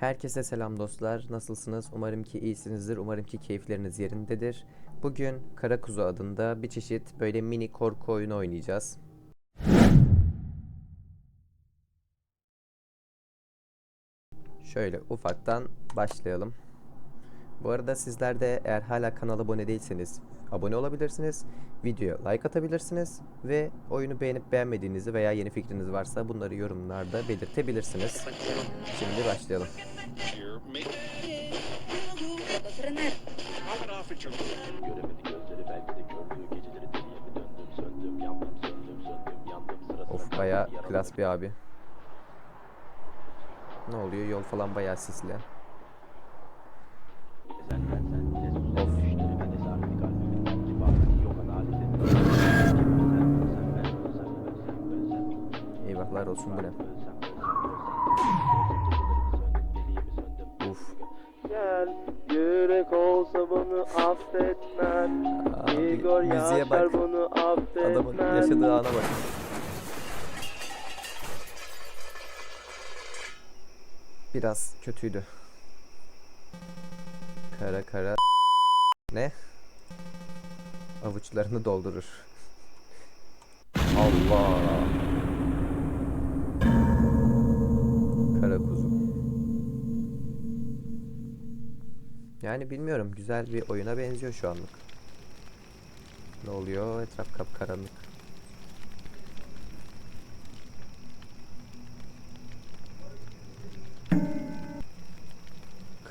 Herkese selam dostlar. Nasılsınız? Umarım ki iyisinizdir. Umarım ki keyifleriniz yerindedir. Bugün Kara Kuzu adında bir çeşit böyle mini korku oyunu oynayacağız. Şöyle ufaktan başlayalım. Bu arada sizler de eğer hala kanala abone değilseniz abone olabilirsiniz. Videoya like atabilirsiniz ve oyunu beğenip beğenmediğinizi veya yeni fikriniz varsa bunları yorumlarda belirtebilirsiniz. Şimdi başlayalım. Of baya klas bir abi. Ne oluyor? Yol falan bayağı sisli. Eyvahlar olsun bu ne? Uf. Gel yürek olsa bunu affetmez Abi, Igor Yaşar bak. bunu affetmez Adamın yaşadığı ana bak. Biraz kötüydü. Kara kara ne? Avuçlarını doldurur. Allah. Yani bilmiyorum güzel bir oyuna benziyor şu anlık. Ne oluyor? Etraf kapkaranlık.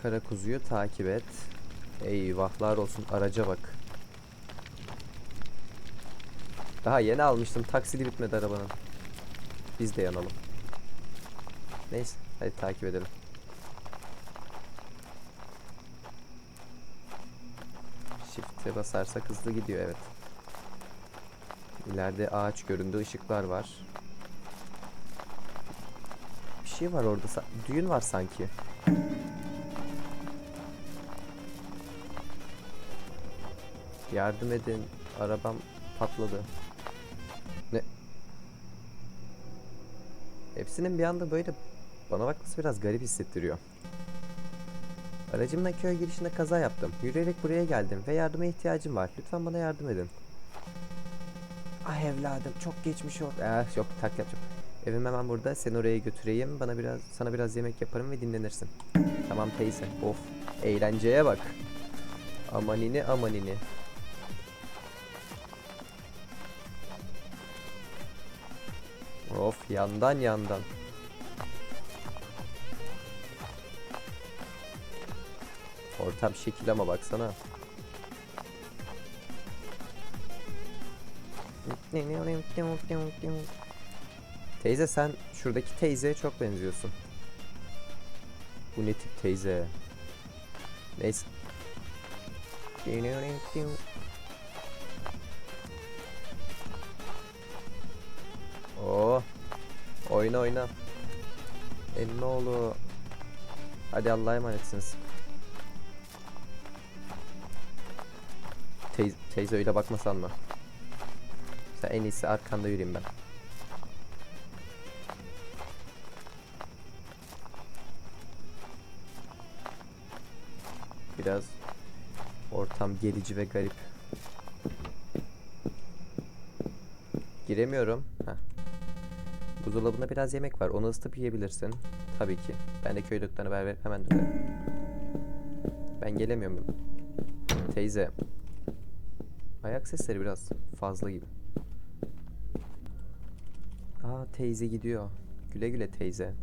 Kara kuzuyu takip et. Eyvahlar olsun araca bak. Daha yeni almıştım. Taksidi bitmedi arabanın. Biz de yanalım. Neyse. Hadi takip edelim. Shift'e basarsak hızlı gidiyor evet. İleride ağaç göründü, ışıklar var. Bir şey var orada. Düğün var sanki. Yardım edin. Arabam patladı. Ne? Hepsinin bir anda böyle bana bakması biraz garip hissettiriyor. Aracımla köy girişinde kaza yaptım. Yürüyerek buraya geldim ve yardıma ihtiyacım var. Lütfen bana yardım edin. Ah evladım çok geçmiş oldu. Eh yok tak yapacağım. Evim hemen burada. Seni oraya götüreyim. Bana biraz sana biraz yemek yaparım ve dinlenirsin. Tamam teyze. Of. Eğlenceye bak. Amanini amanini. Of yandan yandan. Ortam şekil ama baksana. Teyze sen şuradaki teyzeye çok benziyorsun. Bu ne tip teyze? Neyse. Oo. Oyna oyna. Emmoğlu. Hadi Allah'a emanetsiniz. Teyze, teyze öyle bakmasan mı? Sen en iyisi arkanda yürüyeyim ben. Biraz ortam gerici ve garip. Giremiyorum. Heh. Buzdolabında biraz yemek var. Onu ısıtıp yiyebilirsin. Tabii ki. Ben de köy doktoruna haber verip hemen dönerim. Ben gelemiyorum. Teyze. Ayak sesleri biraz fazla gibi. Aa teyze gidiyor. Güle güle teyze.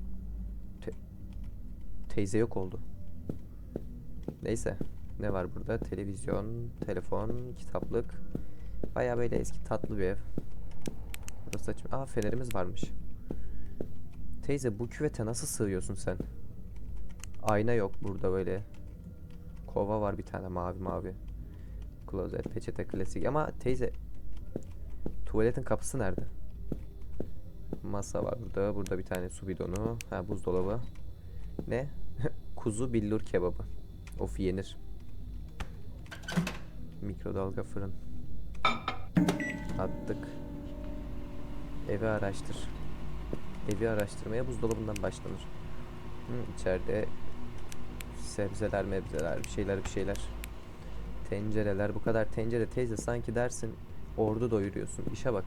Te- teyze yok oldu. Neyse. Ne var burada? Televizyon, telefon, kitaplık. Baya böyle eski tatlı bir ev. Burası açım. Aa fenerimiz varmış. Teyze bu küvete nasıl sığıyorsun sen? Ayna yok burada böyle. Kova var bir tane mavi mavi. Klozet, peçete klasik ama teyze tuvaletin kapısı nerede? Masa var burada. Burada bir tane su bidonu. Ha buzdolabı. Ne? Kuzu billur kebabı. Of yenir. Mikrodalga fırın. Attık. Evi araştır. Evi araştırmaya buzdolabından başlanır. Hı, içeride sebzeler mebzeler bir şeyler bir şeyler. Tencereler bu kadar tencere teyze sanki dersin ordu doyuruyorsun. İşe bak.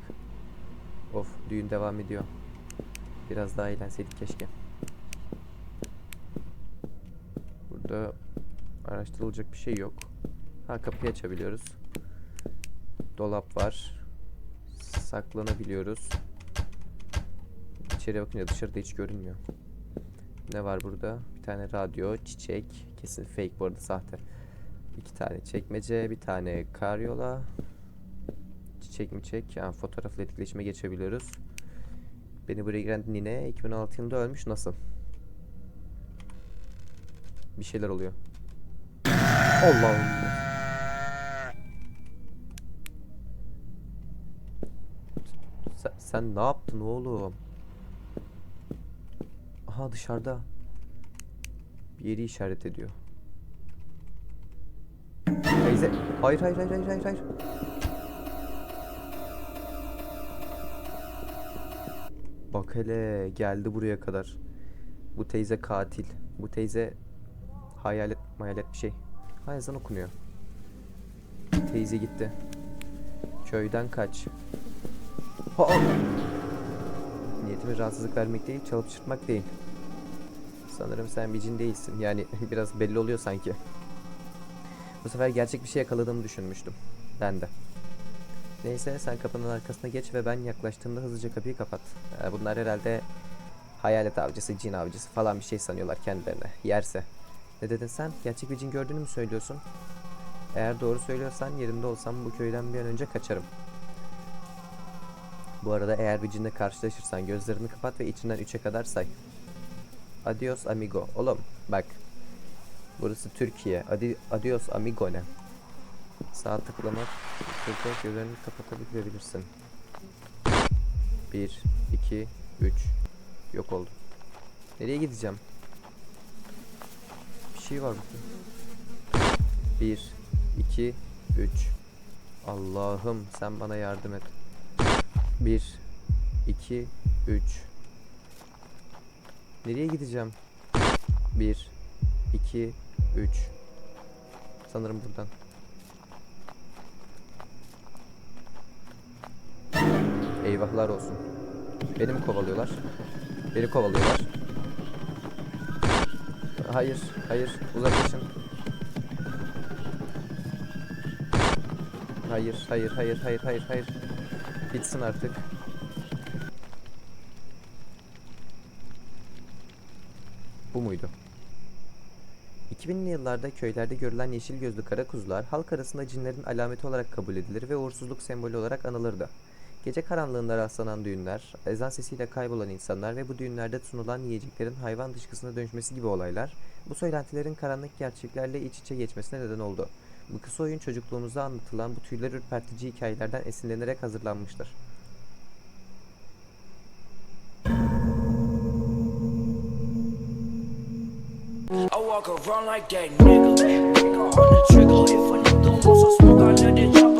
Of düğün devam ediyor. Biraz daha eğlenseydik keşke. Burada araştırılacak bir şey yok. Ha kapıyı açabiliyoruz. Dolap var. Saklanabiliyoruz. İçeriye bakınca dışarıda hiç görünmüyor. Ne var burada? Bir tane radyo, çiçek. Kesin fake bu arada sahte. İki tane çekmece, bir tane karyola. Çiçek mi çek? Yani fotoğrafla etkileşime geçebiliyoruz. Beni buraya giren nine 2016 yılında ölmüş. Nasıl? Bir şeyler oluyor. Allah'ım. Sen, sen ne yaptın oğlum? Aha dışarıda. Bir yeri işaret ediyor. Teyze. Hayır hayır hayır hayır hayır. Bak hele geldi buraya kadar. Bu teyze katil. Bu teyze hayalet hayalet bir şey. Ha okunuyor. Teyze gitti. Köyden kaç. Ha! Niyetimiz rahatsızlık vermek değil, çalıp çırpmak değil. Sanırım sen bir cin değilsin. Yani biraz belli oluyor sanki. Bu sefer gerçek bir şey yakaladığımı düşünmüştüm. Ben de. Neyse sen kapının arkasına geç ve ben yaklaştığımda hızlıca kapıyı kapat. Ee, bunlar herhalde hayalet avcısı, cin avcısı falan bir şey sanıyorlar kendilerine. Yerse. Ne dedin sen? Gerçek bir cin gördüğünü mü söylüyorsun? Eğer doğru söylüyorsan yerinde olsam bu köyden bir an önce kaçarım. Bu arada eğer bir cinle karşılaşırsan gözlerini kapat ve içinden 3'e kadar say. Adios amigo. Oğlum bak. Burası Türkiye. Adi adios amigo ne? Sağ tıklamak, tıklamak gözlerini kapatabilirsin. 1, 2, 3. Yok oldu. Nereye gideceğim? Bir şey var burada. 1, 2, 3. Allah'ım sen bana yardım et. 1, 2, 3. Nereye gideceğim? 1, 2, 3. Sanırım buradan. Eyvahlar olsun. Beni mi kovalıyorlar? Beni kovalıyorlar. Hayır, hayır, uzaklaşın. Hayır, hayır, hayır, hayır, hayır, hayır. Bitsin artık. Bu muydu? 2000'li yıllarda köylerde görülen yeşil gözlü kara kuzular halk arasında cinlerin alameti olarak kabul edilir ve uğursuzluk sembolü olarak anılırdı. Gece karanlığında rastlanan düğünler, ezan sesiyle kaybolan insanlar ve bu düğünlerde sunulan yiyeceklerin hayvan dışkısına dönüşmesi gibi olaylar, bu söylentilerin karanlık gerçeklerle iç içe geçmesine neden oldu. Bu kısa oyun çocukluğumuzda anlatılan bu tüyler ürpertici hikayelerden esinlenerek hazırlanmıştır. I walk around like that nigga. Finger on the trigger. If a nigga wants some smoke, I let it chop